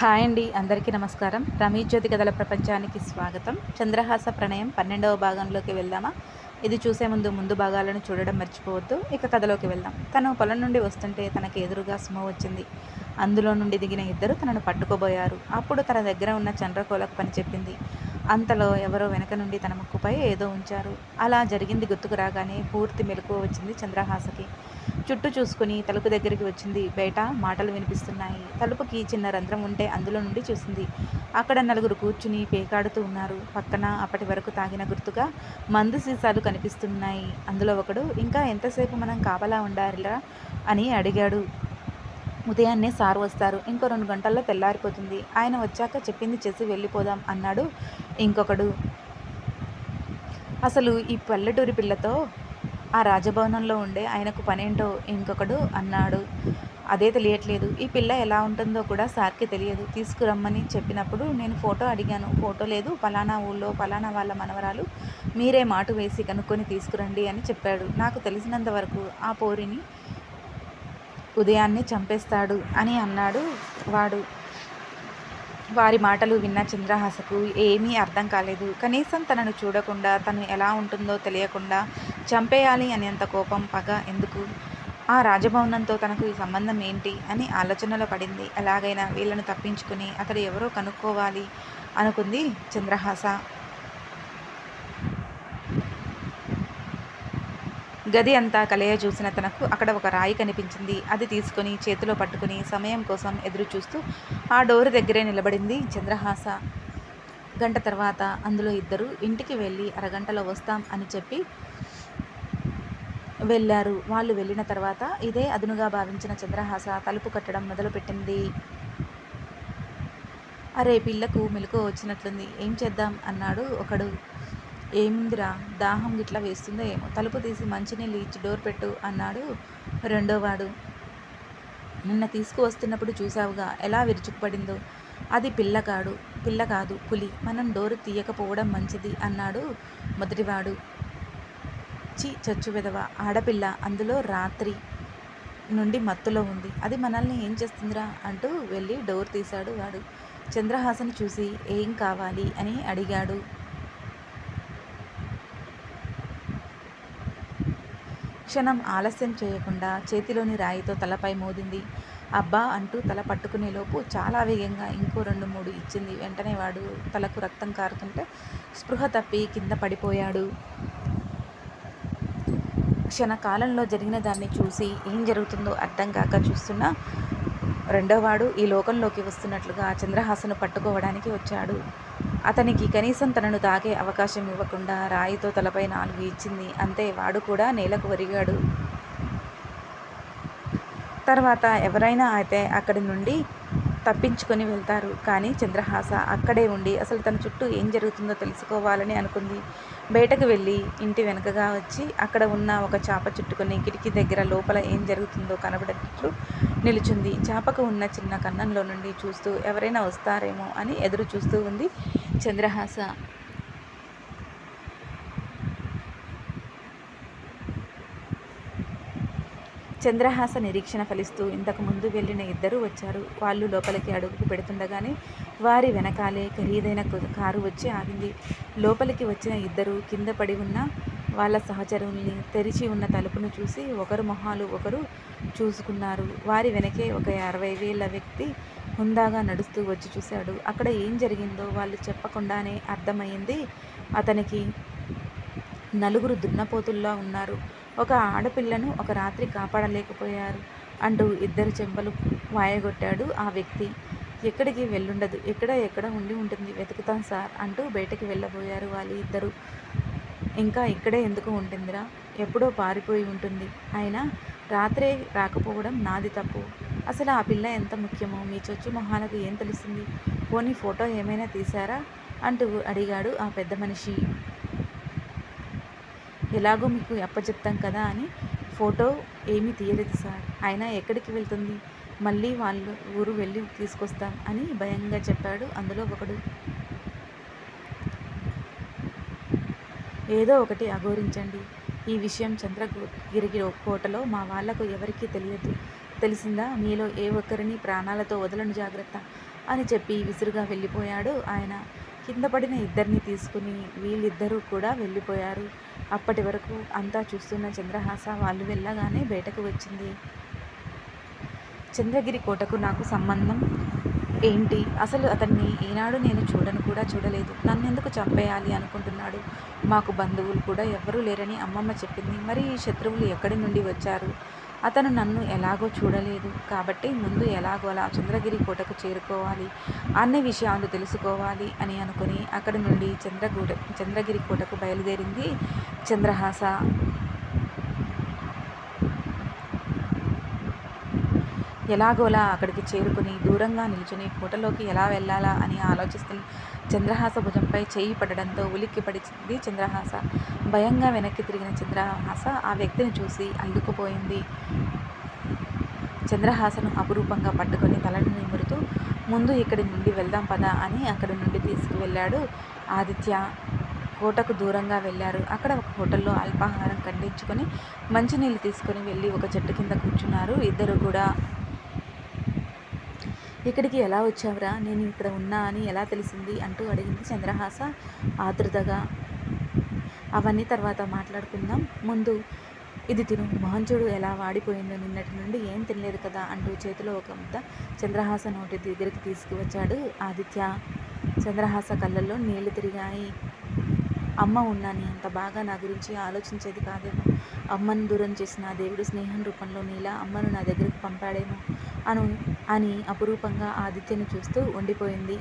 Hi అండి అందరికీ నమస్కారం. రమేష్ జ్యోతి కథల ప్రపంచానికి స్వాగతం. చంద్రహాస ప్రణయం పన్నెండవ భాగంలోకి వెళ్దామా? ఇది చూసే ముందు ముందు భాగాలను చూడడం మర్చిపోవద్దు. ఇక కథలోకి వెళ్దాం. తను పొలం నుండి వస్తుంటే తనకి ఎదురుగా సుమ వచ్చింది. అందులో నుండి దిగిన ఇద్దరు తనను పట్టుకోబోయారు. అప్పుడు తన దగ్గర ఉన్న చంద్రకోలకు పని చెప్పింది. అంతలో ఎవరో వెనక నుండి తన ముక్కుపై ఏదో ఉంచారు. అలా జరిగింది గుర్తుకు రాగానే పూర్తి మెలకువ వచ్చింది చంద్రహాసకి. చుట్టూ చూసుకుని తలుపు దగ్గరికి వచ్చింది. బయట మాటలు వినిపిస్తున్నాయి. తలుపుకి చిన్న రంధ్రం ఉంటే అందులో నుండి చూసింది. అక్కడ నలుగురు కూర్చుని పేకాడుతూ ఉన్నారు. పక్కన అప్పటి వరకు తాగిన గుర్తుగా మందు సీసాలు కనిపిస్తున్నాయి. అందులో ఒకడు ఇంకా ఎంతసేపు మనం కాపలా ఉండాలిరా? అని అడిగాడు. ఉదయాన్నే సార్ వస్తారు. ఇంకో రెండు గంటల్లో తెల్లారిపోతుంది. ఆయన వచ్చాక చెప్పింది చేసి వెళ్ళిపోదాం అన్నాడు ఇంకొకడు. అసలు ఈ పల్లెటూరి పిల్లతో ఆ రాజభవనంలో ఉండే ఆయనకు పనేంటో ఇంకొకడు అన్నాడు. అదే తెలియట్లేదు. ఈ పిల్ల ఎలా ఉంటుందో కూడా సార్కి తెలియదు. తీసుకురమ్మని చెప్పినప్పుడు నేను ఫోటో అడిగాను. ఫోటో లేదు. ఫలానా ఊళ్ళో ఫలానా వాళ్ళ మనవరాలు మీరే మాటు వేసి కనుక్కొని తీసుకురండి అని చెప్పాడు. నాకు తెలిసినంత వరకు ఆ పోరిని ఉదయాన్నే చంపేస్తాడు అని అన్నాడు వాడు. వారి మాటలు విన్న చంద్రహాసకు ఏమీ అర్థం కాలేదు. కనీసం తనను చూడకుండా తను ఎలా ఉంటుందో తెలియకుండా చంపేయాలి అనేంత కోపం పగ ఎందుకు? ఆ రాజభవనంతో తనకు ఈ సంబంధం ఏంటి? అని ఆలోచనలో పడింది. ఎలాగైనా వీళ్ళను తప్పించుకుని అతడు ఎవరో కనుక్కోవాలి అనుకుంది చంద్రహాస. గది అంతా కలయ చూసిన తనకు అక్కడ ఒక రాయి కనిపించింది. అది తీసుకొని చేతిలో పట్టుకుని సమయం కోసం ఎదురు చూస్తూ ఆ డోర్ దగ్గరే నిలబడింది చంద్రహాస. గంట తర్వాత అందులో ఇద్దరు ఇంటికి వెళ్ళి అరగంటలో వస్తాం అని చెప్పి వెళ్ళారు. వాళ్ళు వెళ్ళిన తర్వాత ఇదే అదునుగా భావించిన చంద్రహాస తలుపు కట్టడం మొదలుపెట్టింది. అరే పిల్లకు మెలకు వచ్చినట్లుంది. ఏం చేద్దాం? అన్నాడు ఒకడు. ఏముందిరా? దాహం గిట్లా వేస్తుందో ఏమో. తలుపు తీసి మంచినీళ్ళు ఇచ్చి డోర్ పెట్టు అన్నాడు రెండోవాడు. నిన్న తీసుకువస్తున్నప్పుడు చూసావుగా ఎలా విరుచుకుపడిందో. అది పిల్లకాడు పిల్ల కాదు పులి. మనం డోరు తీయకపోవడం మంచిది అన్నాడు మొదటివాడు. చి చచ్చు విధవ ఆడపిల్ల అందులో రాత్రి నుండి మత్తులో ఉంది. అది మనల్ని ఏం చేస్తుందిరా? అంటూ వెళ్ళి డోర్ తీశాడు వాడు. చంద్రహాసన్ చూసి ఏం కావాలి అని అడిగాడు. క్షణం ఆలస్యం చేయకుండా చేతిలోని రాయితో తలపై మోదింది. అబ్బా అంటూ తల పట్టుకునేలోపు చాలా వేగంగా ఇంకో రెండు మూడు ఇచ్చింది. వెంటనే వాడు తలకు రక్తం కారుతుంటే స్పృహ తప్పి కింద పడిపోయాడు. క్షణకాలంలో జరిగిన దాన్ని చూసి ఏం జరుగుతుందో అర్థం కాక చూస్తున్న రెండోవాడు ఈ లోకంలోకి వస్తున్నట్లుగా చంద్రహాసను పట్టుకోవడానికి వచ్చాడు. అతనికి కనీసం తనను తాకే అవకాశం ఇవ్వకుండా రాయితో తలపై నాలుగు ఇచ్చింది. అంతే వాడు కూడా నేలకు ఒరిగాడు. తర్వాత ఎవరైనా అయితే అక్కడి నుండి తప్పించుకొని వెళ్తారు. కానీ చంద్రహాస అక్కడే ఉండి అసలు తన చుట్టూ ఏం జరుగుతుందో తెలుసుకోవాలని అనుకుంది. బయటకు వెళ్ళి ఇంటి వెనకగా వచ్చి అక్కడ ఉన్న ఒక చాప చుట్టుకొని కిటికీ దగ్గర లోపల ఏం జరుగుతుందో కనబడేటట్లు నిలుచుంది. చాపకు ఉన్న చిన్న కన్నంలో నుండి చూస్తూ ఎవరైనా వస్తారేమో అని ఎదురు చూస్తూ ఉంది చంద్రహాస. చంద్రహాస నిరీక్షణ ఫలిస్తూ ఇంతకు ముందు వెళ్ళిన ఇద్దరు వచ్చారు. వాళ్ళు లోపలికి అడుగుకు పెడుతుండగానే వారి వెనకాలే ఖరీదైన కారు వచ్చి ఆగింది. లోపలికి వచ్చిన ఇద్దరు కింద పడి ఉన్న వాళ్ళ సహచరుల్ని తెరిచి ఉన్న తలుపును చూసి ఒకరు మొహాలు ఒకరు చూసుకున్నారు. వారి వెనకే ఒక అరవై వేల వ్యక్తి హుందాగా నడుస్తూ వచ్చి చూశాడు. అక్కడ ఏం జరిగిందో వాళ్ళు చెప్పకుండానే అర్థమైంది అతనికి నలుగురు దున్నపోతుల్లా ఉన్నారు. ఒక ఆడపిల్లను ఒక రాత్రి కాపాడలేకపోయారు అంటూ ఇద్దరు చెంపలు వాయగొట్టాడు ఆ వ్యక్తి. ఎక్కడికి వెళ్ళుండదు ఎక్కడ ఎక్కడ ఉండి ఉంటుంది వెతుకుతాం సార్ అంటూ బయటకు వెళ్ళబోయారు వాళ్ళు ఇద్దరు. ఇంకా ఇక్కడే ఎందుకు ఉంటుందిరా? ఎప్పుడో పారిపోయి ఉంటుంది. అయినా రాత్రే రాకపోవడం నాది తప్పు. అసలు ఆ పిల్ల ఎంత ముఖ్యమో మీ చొచ్చు మొహాలకు ఏం తెలుస్తుంది? పోనీ ఫోటో ఏమైనా తీశారా? అంటూ అడిగాడు ఆ పెద్ద మనిషి. ఎలాగో మీకు అప్పచెప్తాం కదా అని ఫోటో ఏమీ తీయలేదు సార్. అయినా ఎక్కడికి వెళ్తుంది? మళ్ళీ వాళ్ళు ఊరు వెళ్ళి తీసుకొస్తాం అని భయంగా చెప్పాడు అందులో ఒకడు. ఏదో ఒకటి అఘోరించండి. ఈ విషయం చంద్రగిరి కోటలో మా వాళ్ళకు ఎవరికీ తెలియదు. తెలిసిందా? మీలో ఏ ఒక్కరిని ప్రాణాలతో వదలను జాగ్రత్త అని చెప్పి విసురుగా వెళ్ళిపోయాడు ఆయన. కింద పడిన ఇద్దరిని తీసుకుని వీళ్ళిద్దరూ కూడా వెళ్ళిపోయారు. అప్పటి వరకు అంతా చూస్తున్న చంద్రహాస వాళ్ళు వెళ్ళగానే బయటకు వచ్చింది. చంద్రగిరి కోటకు నాకు సంబంధం ఏంటి? అసలు అతన్ని ఈనాడు నేను చూడను కూడా చూడలేదు. నన్నెందుకు చంపేయాలి అనుకుంటున్నాడు? మాకు బంధువులు కూడా ఎవ్వరూ లేరని అమ్మమ్మ చెప్పింది. మరి ఈ శత్రువులు ఎక్కడి నుండి వచ్చారు? అతను నన్ను ఎలాగో చూడలేదు. కాబట్టి ముందు ఎలాగో అలా చంద్రగిరి కోటకు చేరుకోవాలి అన్ని విషయాలు తెలుసుకోవాలి అని అనుకుని అక్కడి నుండి చంద్రగూట చంద్రగిరి కోటకు బయలుదేరింది చంద్రహాస. ఎలాగోలా అక్కడికి చేరుకుని దూరంగా నిల్చుని కోటలోకి ఎలా వెళ్ళాలా అని ఆలోచిస్తున్న చంద్రహాస భుజంపై చేయి పడడంతో ఉలిక్కిపడింది చంద్రహాస. భయంగా వెనక్కి తిరిగిన చంద్రహాస ఆ వ్యక్తిని చూసి అల్లుకుపోయింది. చంద్రహాసను అపురూపంగా పట్టుకొని తలను నిమురుతూ ముందు ఇక్కడి నుండి వెళ్దాం పదా అని అక్కడి నుండి తీసుకువెళ్ళాడు ఆదిత్య. కోటకు దూరంగా వెళ్ళారు. అక్కడ ఒక హోటల్లో అల్పాహారం ఖండించుకొని మంచినీళ్ళు తీసుకొని వెళ్ళి ఒక చెట్టు కింద కూర్చున్నారు. ఇద్దరు కూడా ఇక్కడికి ఎలా వచ్చావురా? నేను ఇక్కడ ఉన్నా అని ఎలా తెలిసింది? అంటూ అడిగింది చంద్రహాస ఆతృతగా అవన్నీ తర్వాత మాట్లాడుకుందాం. ముందు ఇది తిను. మహంచుడు ఎలా వాడిపోయిందో నిన్నటి నుండి ఏం తినలేదు కదా? అంటూ చేతిలో ఒక ముద్ద చంద్రహాస నోటి దగ్గరికి తీసుకువచ్చాడు ఆదిత్య. చంద్రహాస కళ్ళల్లో నీళ్ళు తిరిగాయి. అమ్మ ఉన్నాని అంత బాగా నా గురించి ఆలోచించేది కాదేమో. అమ్మను దూరం చేసిన దేవుడు స్నేహం రూపంలో నీలా అమ్మను నా దగ్గరికి పంపాడేమో. అను అని అపురూపంగా ఆదిత్యను చూస్తూ ఉండిపోయింది.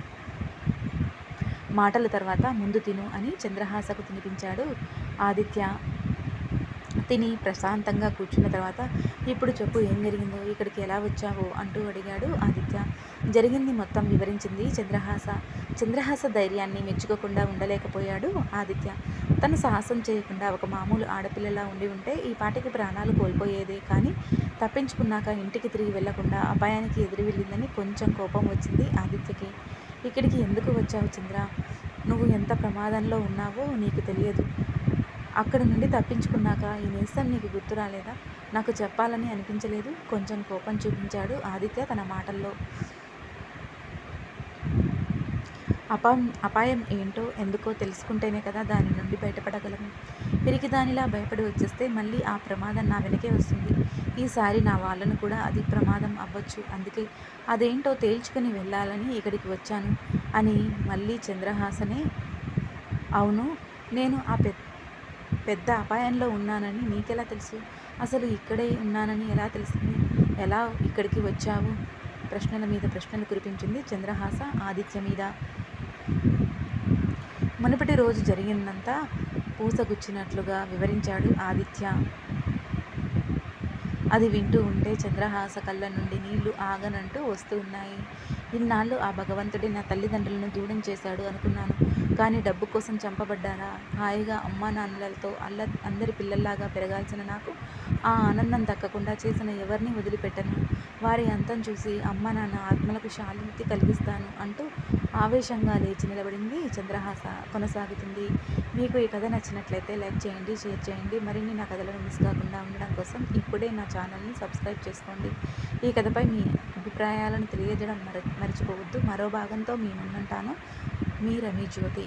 మాటల తర్వాత ముందు తిను అని చంద్రహాసకు తినిపించాడు ఆదిత్య. తిని ప్రశాంతంగా కూర్చున్న తర్వాత ఇప్పుడు చెప్పు ఏం జరిగిందో ఇక్కడికి ఎలా వచ్చావు అంటూ అడిగాడు ఆదిత్య. జరిగింది మొత్తం వివరించింది చంద్రహాస. చంద్రహాస ధైర్యాన్ని మెచ్చుకోకుండా ఉండలేకపోయాడు ఆదిత్య. తను సాహసం చేయకుండా ఒక మామూలు ఆడపిల్లలా ఉండి ఉంటే ఈ పాటికి ప్రాణాలు కోల్పోయేదే కానీ తప్పించుకున్నాక ఇంటికి తిరిగి వెళ్ళకుండా అపాయానికి ఎదురు వెళ్ళిందని కొంచెం కోపం వచ్చింది ఆదిత్యకి. ఇక్కడికి ఎందుకు వచ్చావు చంద్ర? నువ్వు ఎంత ప్రమాదంలో ఉన్నావో నీకు తెలియదు. అక్కడ నుండి తప్పించుకున్నాక ఈ నేస్తం నీకు గుర్తు రాలేదా? నాకు చెప్పాలని అనిపించలేదు. కొంచెం కోపం చూపించాడు ఆదిత్య తన మాటల్లో. అపాయం అపాయం ఏంటో ఎందుకో తెలుసుకుంటేనే కదా దాని నుండి బయటపడగలము. పిరికి దానిలా భయపడి వచ్చేస్తే మళ్ళీ ఆ ప్రమాదం నా వెనకే వస్తుంది. ఈసారి నా వాళ్ళను కూడా అది ప్రమాదం అవ్వచ్చు. అందుకే అదేంటో తేల్చుకుని వెళ్ళాలని ఇక్కడికి వచ్చాను అని మళ్ళీ చంద్రహాసనే అవును నేను ఆ పెద్ద పెద్ద అపాయంలో ఉన్నానని నీకెలా తెలుసు? అసలు ఇక్కడే ఉన్నానని ఎలా తెలిసింది? ఎలా ఇక్కడికి వచ్చావు? ప్రశ్నల మీద ప్రశ్నలు కురిపించింది చంద్రహాస ఆదిత్య మీద. మునుపటి రోజు జరిగిందంతా పూసగుచ్చినట్లుగా వివరించాడు ఆదిత్య. అది వింటూ ఉంటే చంద్రహాస కళ్ళ నుండి నీళ్ళు ఆగనంటూ వస్తూ ఉన్నాయి. ఇన్నాళ్ళు ఆ భగవంతుడి నా తల్లిదండ్రులను దూరం చేశాడు అనుకున్నాను. కానీ డబ్బు కోసం చంపబడ్డారా? హాయిగా అమ్మా నాన్నలతో అల్ల అందరి పిల్లల్లాగా పెరగాల్సిన నాకు ఆ ఆనందం దక్కకుండా చేసిన ఎవరిని వదిలిపెట్టను. వారి అంతం చూసి అమ్మ నాన్న ఆత్మలకు శాంతి కలిగిస్తాను అంటూ ఆవేశంగా లేచి నిలబడింది చంద్రహాస. కొనసాగుతుంది. మీకు ఈ కథ నచ్చినట్లయితే లైక్ చేయండి షేర్ చేయండి. మరిన్ని నా కథలను మిస్ కాకుండా ఉండడం కోసం ఇప్పుడే నా ఛానల్ని సబ్స్క్రైబ్ చేసుకోండి. ఈ కథపై మీ అభిప్రాయాలను తెలియజేయడం మర మర్చిపోవద్దు. మరో భాగంతో మీ ముందుంటాను. మీ రమి జ్యోతి